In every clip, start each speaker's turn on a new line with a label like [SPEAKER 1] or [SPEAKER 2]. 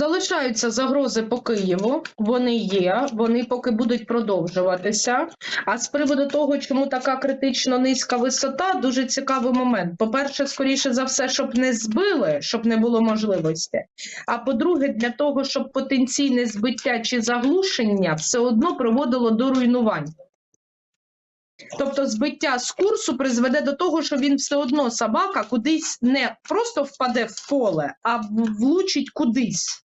[SPEAKER 1] залишаються загрози по Києву. Вони є, вони поки будуть продовжуватися. А з приводу того, чому така критично низька висота, дуже цікавий момент. По-перше, скоріше за все, щоб не збили, щоб не було можливості. А по-друге, для того, щоб потенційне збиття чи заглушення все одно приводило до руйнувань. Тобто збиття з курсу призведе до того, що він все одно собака кудись не просто впаде в поле, а влучить кудись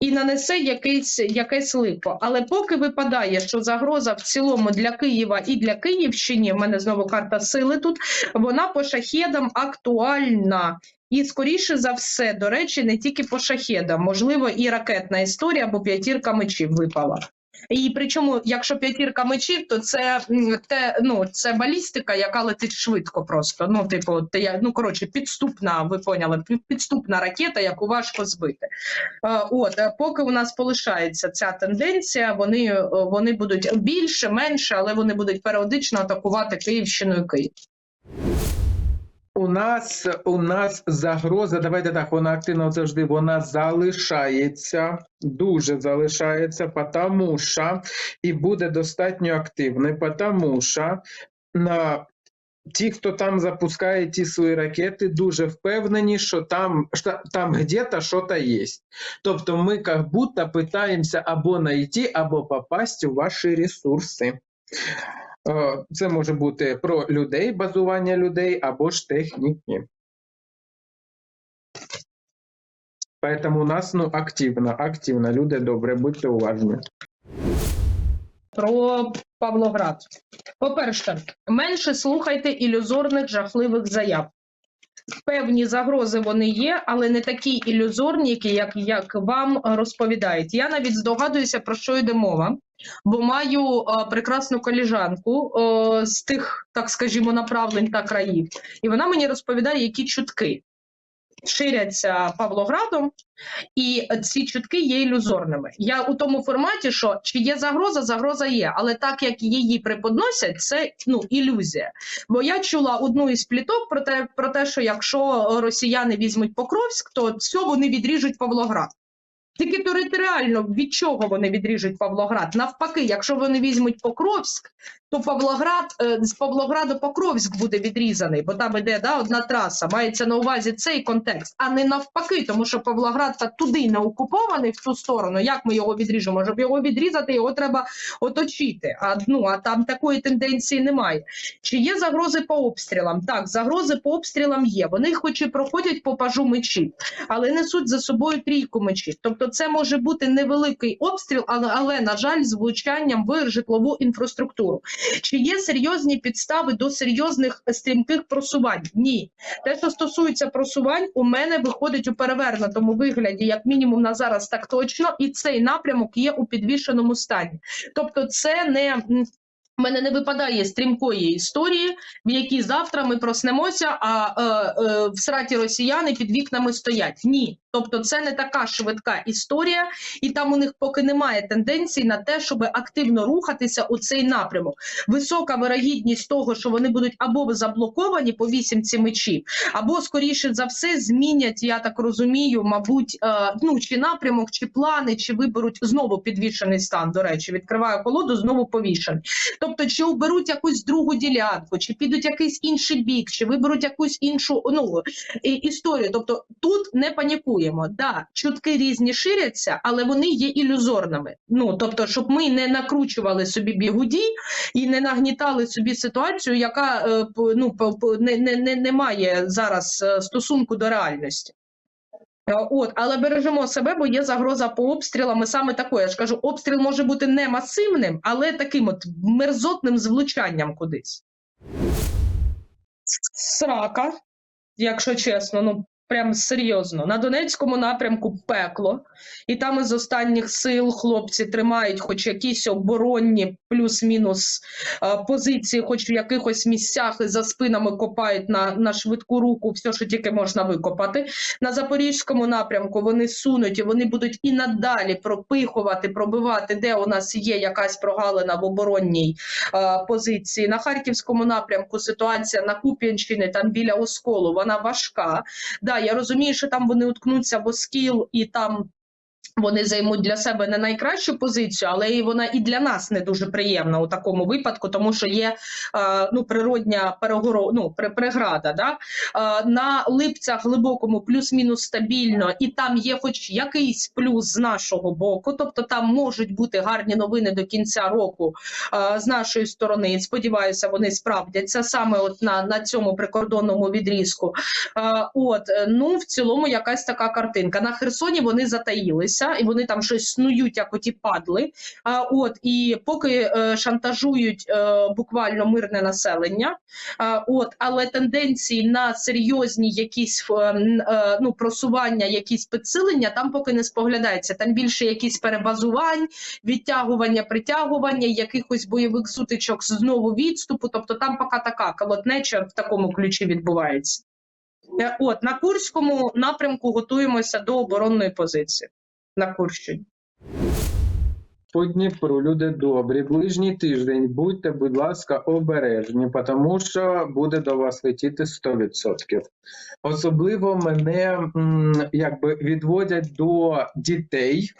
[SPEAKER 1] і нанесе якесь, якесь лихо. Але поки випадає, що загроза в цілому для Києва і для Київщини, в мене знову карта сили тут, вона по шахедам актуальна. І скоріше за все, до речі, не тільки по шахедам, можливо, і ракетна історія або п'ятірка мечів випала. І причому, якщо п'ятірка мечів, то це те, ну це балістика, яка летить швидко просто. Ну, типу, я ну коротше, підступна, ви поняли, пі- підступна ракета, яку важко збити. От е, поки у нас полишається ця тенденція, вони, е, вони будуть більше, менше, але вони будуть періодично атакувати Київщину і Київ.
[SPEAKER 2] У нас у нас загроза. Давайте так, вона активно завжди вона залишається, дуже залишається, тому що і буде достатньо активною, тому що на ті, хто там запускає ті свої ракети, дуже впевнені, що там, що там где-то щось є. Тобто ми як будто питаємося або знайти, або попасть у ваші ресурси. Е, Це може бути про людей, базування людей або ж техніки. Поэтому у нас ну, активно, активно. Люди добре, будьте уважні.
[SPEAKER 1] Про Павлоград. По-перше, менше слухайте ілюзорних жахливих заяв. Певні загрози вони є, але не такі ілюзорні, як, як вам розповідають. Я навіть здогадуюся, про що йде мова, бо маю е, прекрасну коліжанку е, з тих, так скажімо, направлень та країв, і вона мені розповідає, які чутки ширяться Павлоградом, і ці чутки є ілюзорними. Я у тому форматі, що чи є загроза, загроза є, але так як її преподносять, це ну ілюзія. Бо я чула одну із пліток про те, про те, що якщо росіяни візьмуть Покровськ, то все вони відріжуть Павлоград. Тільки територіально від чого вони відріжуть Павлоград? Навпаки, якщо вони візьмуть Покровськ, то Павлоград е, з Павлограду Покровськ буде відрізаний, бо там іде да, одна траса. Мається на увазі цей контекст, а не навпаки, тому що Павлоград та туди не окупований в ту сторону. Як ми його відріжемо? Щоб його відрізати, його треба оточити. А ну а там такої тенденції немає. Чи є загрози по обстрілам? Так, загрози по обстрілам є. Вони хоч і проходять по пажу мечів, але несуть за собою трійку мечів. Тобто, це може бути невеликий обстріл, але, але на жаль, з в житлову інфраструктуру. Чи є серйозні підстави до серйозних е, стрімких просувань? Ні. Те, що стосується просувань, у мене виходить у перевернутому вигляді, як мінімум на зараз, так точно, і цей напрямок є у підвішеному стані. Тобто, це не. в мене не випадає стрімкої історії, в якій завтра ми проснемося, а е, е, в сраті росіяни під вікнами стоять. Ні. Тобто це не така швидка історія, і там у них поки немає тенденцій на те, щоб активно рухатися у цей напрямок. Висока вирогідність того, що вони будуть або заблоковані по вісімці мечів, або скоріше за все змінять, я так розумію, мабуть, е, ну чи напрямок, чи плани, чи виберуть знову підвішений стан. До речі, відкриваю колоду, знову повішений. Тобто, чи оберуть якусь другу ділянку, чи підуть якийсь інший бік, чи виберуть якусь іншу ну історію. Тобто тут не панікуємо. Да, чутки різні ширяться, але вони є ілюзорними. Ну тобто, щоб ми не накручували собі бігуді і не нагнітали собі ситуацію, яка е, ну не, не, не, не має зараз е, стосунку до реальності. Е, От, але бережемо себе, бо є загроза по обстрілам. І саме такої. Я ж кажу, обстріл може бути не масивним, але таким от мерзотним з кудись. Срака, якщо чесно, ну прям серйозно. На Донецькому напрямку пекло, і там із останніх сил хлопці тримають хоч якісь оборонні плюс-мінус е, позиції, хоч в якихось місцях і за спинами копають на, на швидку руку все, що тільки можна викопати. На Запорізькому напрямку вони сунуть і вони будуть і надалі пропихувати, пробивати, де у нас є якась прогалина в оборонній е, позиції. На Харківському напрямку ситуація на Куп'янщині, там біля Осколу, вона важка. Да, я розумію, що там вони уткнуться в Оскіл і там Вони займуть для себе не найкращу позицію, але і вона і для нас не дуже приємна у такому випадку, тому що є е, ну, природня перегоро, ну, преграда. Да? Е, на липцях глибокому плюс-мінус стабільно, і там є хоч якийсь плюс з нашого боку, тобто там можуть бути гарні новини до кінця року е, з нашої сторони. Сподіваюся, вони справдяться саме от на, на цьому прикордонному відрізку. От ну в цілому якась така картинка. На Херсоні вони затаїлися, і вони там щось снують, як оті падли. А от і поки е, шантажують е, буквально мирне населення. От, але тенденції на серйозні якісь е, ну просування, якісь підсилення там поки не споглядається. Там більше якісь перебазувань, відтягування, притягування, якихось бойових сутичок знову відступу. Тобто там поки така колотнеча в такому ключі відбувається. От на Курському напрямку готуємося до оборонної позиції на Курщині.
[SPEAKER 2] По Дніпру, люди добрі, ближній тиждень будьте, будь ласка, обережні, тому що буде до вас летіти 100%. Особливо мене якби відводять до дітей,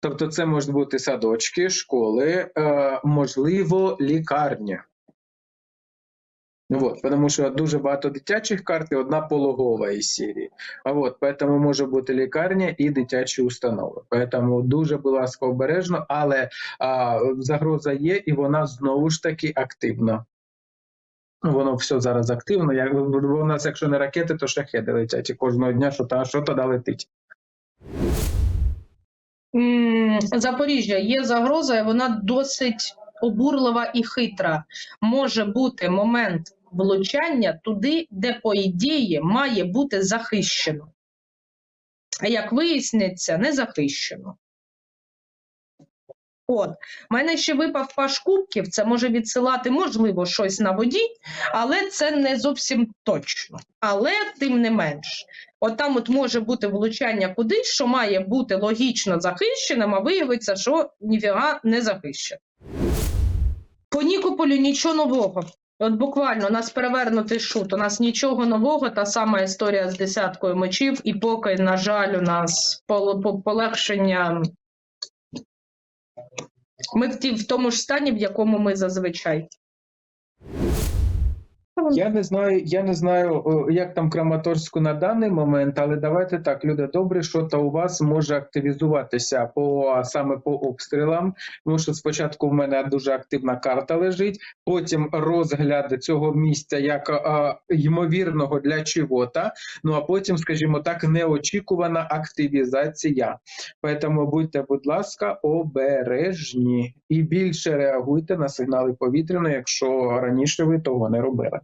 [SPEAKER 2] тобто це можуть бути садочки, школи, е, можливо, лікарні. Вот, тому що дуже багато дитячих карт і одна пологова із серії. А от, поэтому може бути лікарня і дитячі установи. Поэтому дуже, будь ласка, обережно, але а, загроза є, і вона знову ж таки активна. Ну, Воно все зараз активно. Як у нас, якщо не ракети, то шахеди летять і кожного дня, що та що тоді летить.
[SPEAKER 1] Запоріжжя є загроза, і вона досить обурлива і хитра. Може бути момент влучання туди, де, по ідеї, має бути захищено. А як виясниться, не захищено. От, в мене ще випав паш кубків, це може відсилати, можливо, щось на воді, але це не зовсім точно. Але тим не менш, от там от може бути влучання кудись, що має бути логічно захищеним, а виявиться, що ніфіга не захищено. По Нікополю нічого нового. От буквально у нас перевернутий шут, у нас нічого нового, та сама історія з десяткою мечів, і поки, на жаль, у нас по- полегшення. Ми в тому ж стані, в якому ми зазвичай.
[SPEAKER 2] Я не знаю, я не знаю, як там Краматорську на даний момент, але давайте так, люди добрі, що то у вас може активізуватися по саме по обстрілам. Тому що спочатку в мене дуже активна карта лежить, потім розгляд цього місця як а, ймовірного для чого-то, ну а потім, скажімо так, неочікувана активізація. Тому будьте, будь ласка, обережні і більше реагуйте на сигнали повітряної, якщо раніше ви того не робили.